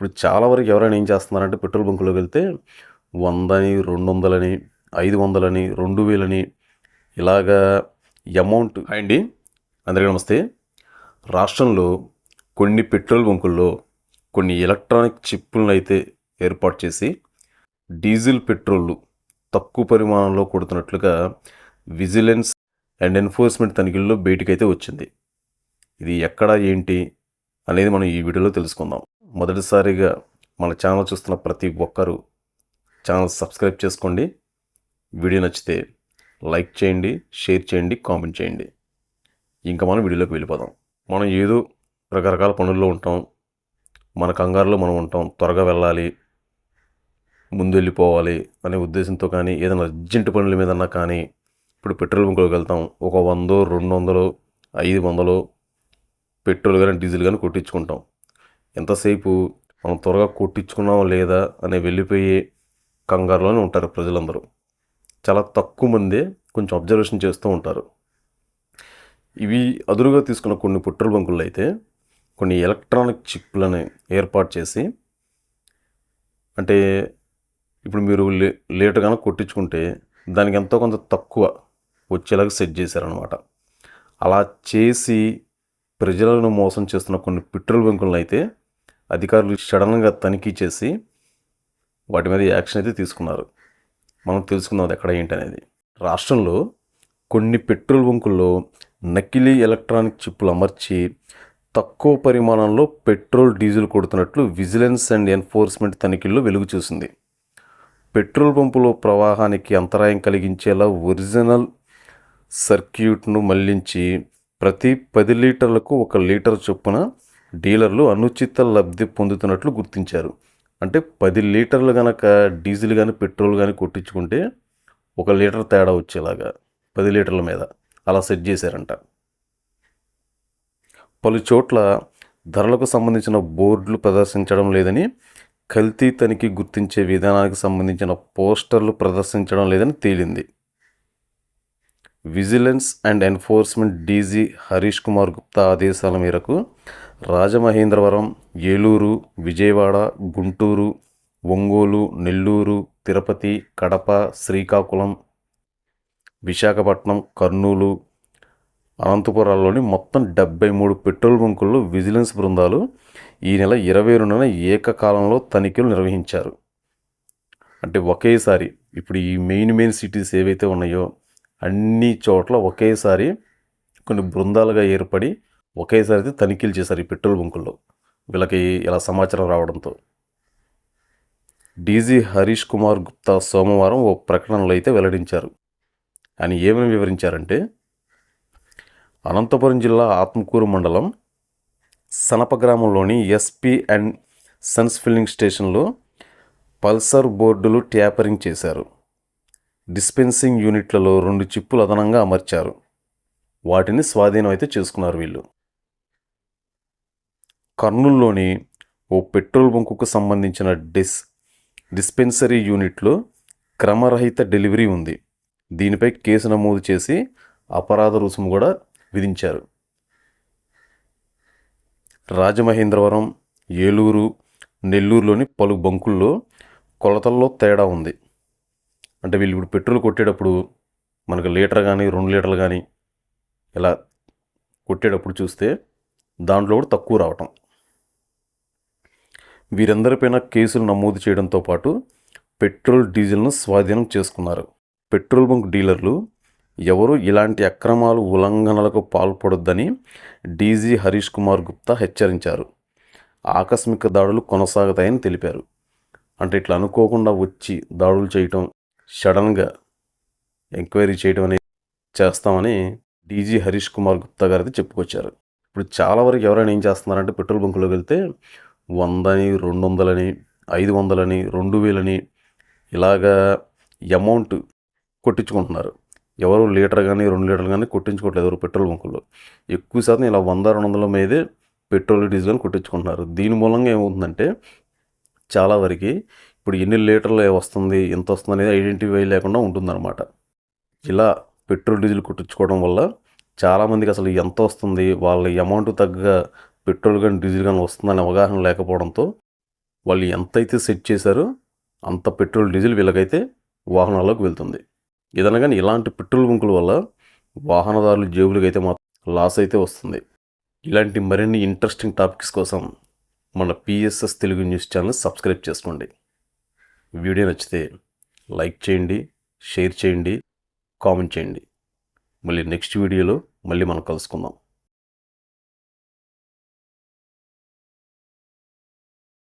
ఇప్పుడు చాలా వరకు ఎవరైనా ఏం చేస్తున్నారంటే పెట్రోల్ బంకులోకి వెళ్తే వందని రెండు వందలని ఐదు వందలని రెండు వేలని ఇలాగా అమౌంట్ అండి. అందరికీ నమస్తే. రాష్ట్రంలో కొన్ని పెట్రోల్ బంకుల్లో కొన్ని ఎలక్ట్రానిక్ చిప్పులను అయితే ఏర్పాటు చేసి డీజిల్ పెట్రోల్ తక్కువ పరిమాణంలో కొడుతున్నట్లుగా విజిలెన్స్ అండ్ ఎన్ఫోర్స్మెంట్ తనిఖీల్లో బయటికైతే వచ్చింది. ఇది ఎక్కడ ఏంటి అనేది మనం ఈ వీడియోలో తెలుసుకుందాం. మొదటిసారిగా మన ఛానల్ చూస్తున్న ప్రతి ఒక్కరూ ఛానల్ సబ్స్క్రైబ్ చేసుకోండి. వీడియో నచ్చితే లైక్ చేయండి షేర్ చేయండి కామెంట్ చేయండి. ఇంకా మనం వీడియోలోకి వెళ్ళిపోదాం. మనం ఏదో రకరకాల పనుల్లో ఉంటాం. మన కంగారులో మనం ఉంటాం. త్వరగా వెళ్ళాలి ముందు వెళ్ళిపోవాలి అనే ఉద్దేశంతో కానీ ఏదైనా అర్జెంట్ పనుల మీదన్నా కానీ ఇప్పుడు పెట్రోల్ బంకులోకి వెళ్తాం. ఒక వందో రెండు వందలు ఐదు వందలు పెట్రోల్ కానీ డీజిల్ కానీ కొట్టించుకుంటాం. ఎంతసేపు మనం త్వరగా కొట్టించుకున్నాం లేదా అనే వెళ్ళిపోయే కంగారులోనే ఉంటారు ప్రజలందరూ. చాలా తక్కువ మందే కొంచెం అబ్జర్వేషన్ చేస్తూ ఉంటారు. ఇవి అదురుగా తీసుకున్న కొన్ని పెట్రోల్ బంకుల్లో అయితే కొన్ని ఎలక్ట్రానిక్ చిప్లని ఏర్పాటు చేసి అంటే ఇప్పుడు మీరు లే లేట్ కనుక కొట్టించుకుంటే దానికి ఎంతో కొంత తక్కువ వచ్చేలాగా సెట్ చేశారనమాట అలా చేసి ప్రజలను మోసం చేస్తున్న కొన్ని పెట్రోల్ బంకులను అయితే అధికారులు సడన్గా తనిఖీ చేసి వాటి మీద యాక్షన్ అయితే తీసుకున్నారు. మనం తెలుసుకుందాం ఎక్కడ ఏంటి అనేది రాష్ట్రంలో కొన్ని పెట్రోల్ బంకుల్లో నకిలీ ఎలక్ట్రానిక్ చిప్పులు అమర్చి తక్కువ పరిమాణంలో పెట్రోల్ డీజిల్ కొడుతున్నట్లు విజిలెన్స్ అండ్ ఎన్ఫోర్స్మెంట్ తనిఖీల్లో వెలుగు చూసింది. పెట్రోల్ పంపులో ప్రవాహానికి అంతరాయం కలిగించేలా ఒరిజినల్ సర్క్యూట్ను మళ్ళించి ప్రతి పది లీటర్లకు ఒక లీటర్ చొప్పున డీలర్లు అనుచిత లబ్ధి పొందుతున్నట్లు గుర్తించారు. అంటే పది లీటర్లు కనుక డీజిల్ కానీ పెట్రోల్ కానీ కొట్టించుకుంటే ఒక లీటర్ తేడా వచ్చేలాగా పది లీటర్ల మీద. అలా సెట్ చేశారంట. పలు చోట్ల ధరలకు సంబంధించిన బోర్డులు ప్రదర్శించడం లేదని కల్తీ తనిఖీ గుర్తించే విధానానికి సంబంధించిన పోస్టర్లు ప్రదర్శించడం లేదని తేలింది. Vigilance and enforcement DG Harish Kumar Gupta ఆదేశాల మేరకు రాజమహేంద్రవరం ఏలూరు విజయవాడ గుంటూరు ఒంగోలు నెల్లూరు తిరుపతి కడప శ్రీకాకుళం విశాఖపట్నం కర్నూలు అనంతపురాల్లోని మొత్తం డెబ్బై మూడు పెట్రోల్ బంకుల్లో విజిలెన్స్ బృందాలు ఈ నెల ఇరవై రెండున ఏకకాలంలో తనిఖీలు నిర్వహించారు. అంటే ఒకేసారి ఇప్పుడు ఈ మెయిన్ మెయిన్ సిటీస్ ఏవైతే ఉన్నాయో అన్ని చోట్ల ఒకేసారి కొన్ని బృందాలుగా ఏర్పడి ఒకేసారి అయితే తనిఖీలు చేశారు ఈ పెట్రోల్ బంకుల్లో. వీళ్ళకి ఇలా సమాచారం రావడంతో. డీజీ హరీష్ కుమార్ గుప్తా సోమవారం ఓ ప్రకటనలో అయితే వెల్లడించారు. ఆయన ఏమని వివరించారంటే అనంతపురం జిల్లా ఆత్మకూరు మండలం సనప గ్రామంలోని ఎస్పీ అండ్ సన్స్ ఫిల్లింగ్ స్టేషన్లో పల్సర్ బోర్డులు ట్యాపరింగ్ చేశారు. డిస్పెన్సింగ్ యూనిట్లలో రెండు చిప్పులు అదనంగా అమర్చారు. వాటిని స్వాధీనం అయితే చేసుకున్నారు వీళ్ళు. కర్నూల్లోని ఓ పెట్రోల్ బంకుకు సంబంధించిన డిస్ డిస్పెన్సరీ యూనిట్లో క్రమరహిత డెలివరీ ఉంది. దీనిపై కేసు నమోదు చేసి అపరాధ రుసుము కూడా విధించారు. రాజమహేంద్రవరం ఏలూరు నెల్లూరులోని పలు బంకుల్లో కొలతల్లో తేడా ఉంది. అంటే వీళ్ళు ఇప్పుడు పెట్రోల్ కొట్టేటప్పుడు మనకు లీటర్ కానీ రెండు లీటర్లు కానీ ఇలా కొట్టేటప్పుడు చూస్తే దాంట్లో కూడా తక్కువ రావటం. వీరందరిపైన కేసులు నమోదు చేయడంతో పాటు పెట్రోల్ డీజిల్ను స్వాధీనం చేసుకున్నారు. పెట్రోల్ బంక్ డీలర్లు ఎవరు ఇలాంటి అక్రమాలు ఉల్లంఘనలకు పాల్పడొద్దని డీజీ హరీష్ కుమార్ గుప్తా హెచ్చరించారు. ఆకస్మిక దాడులు కొనసాగుతాయని తెలిపారు. అంటే ఇట్లా అనుకోకుండా వచ్చి దాడులు చేయటం సడన్గా ఎంక్వైరీ చేయడం అనేది చేస్తామని డీజీ హరీష్ కుమార్ గుప్తా గారు చెప్పుకొచ్చారు. ఇప్పుడు చాలా వరకు ఎవరైనా ఏం చేస్తున్నారంటే పెట్రోల్ బంకులోకి వెళ్తే వందని రెండు వందలని ఐదు వందలని రెండు వేలని ఇలాగా అమౌంట్ కొట్టించుకుంటున్నారు. ఎవరు లీటర్ కానీ రెండు లీటర్లు కానీ కొట్టించుకోవట్లేదు ఎవరు పెట్రోల్ బంకుల్లో. ఎక్కువ శాతం ఇలా వంద రెండు వందల మీదే పెట్రోల్ డీజిల్ కానీ కొట్టించుకుంటున్నారు. దీని మూలంగా ఏమవుతుందంటే చాలా వరకు ఇప్పుడు ఎన్ని లీటర్లు వస్తుంది ఎంత వస్తుంది అనేది ఐడెంటిఫై లేకుండా ఉంటుందన్నమాట. ఇలా పెట్రోల్ డీజిల్ కొట్టించుకోవడం వల్ల చాలామందికి అసలు ఎంత వస్తుంది వాళ్ళ అమౌంట్ తగ్గ పెట్రోల్ కానీ డీజిల్ కానీ వస్తుందనే అవగాహన లేకపోవడంతో వాళ్ళు ఎంతైతే సెట్ చేశారో అంత పెట్రోల్ డీజిల్ వీళ్ళకైతే వాహనాల్లోకి వెళ్తుంది. ఏదైనా కానీ ఇలాంటి పెట్రోల్ బంకుల వల్ల వాహనదారుల జేబులకి అయితే మాత్రం లాస్ అయితే వస్తుంది. ఇలాంటి మరిన్ని ఇంట్రెస్టింగ్ టాపిక్స్ కోసం మన PSS Telugu news channel subscribe చేసుకోండి. వీడియో నచ్చితే లైక్ చేయండి షేర్ చేయండి కామెంట్ చేయండి. మళ్ళీ నెక్స్ట్ వీడియోలో మళ్ళీ మనం కలుసుకుందాం.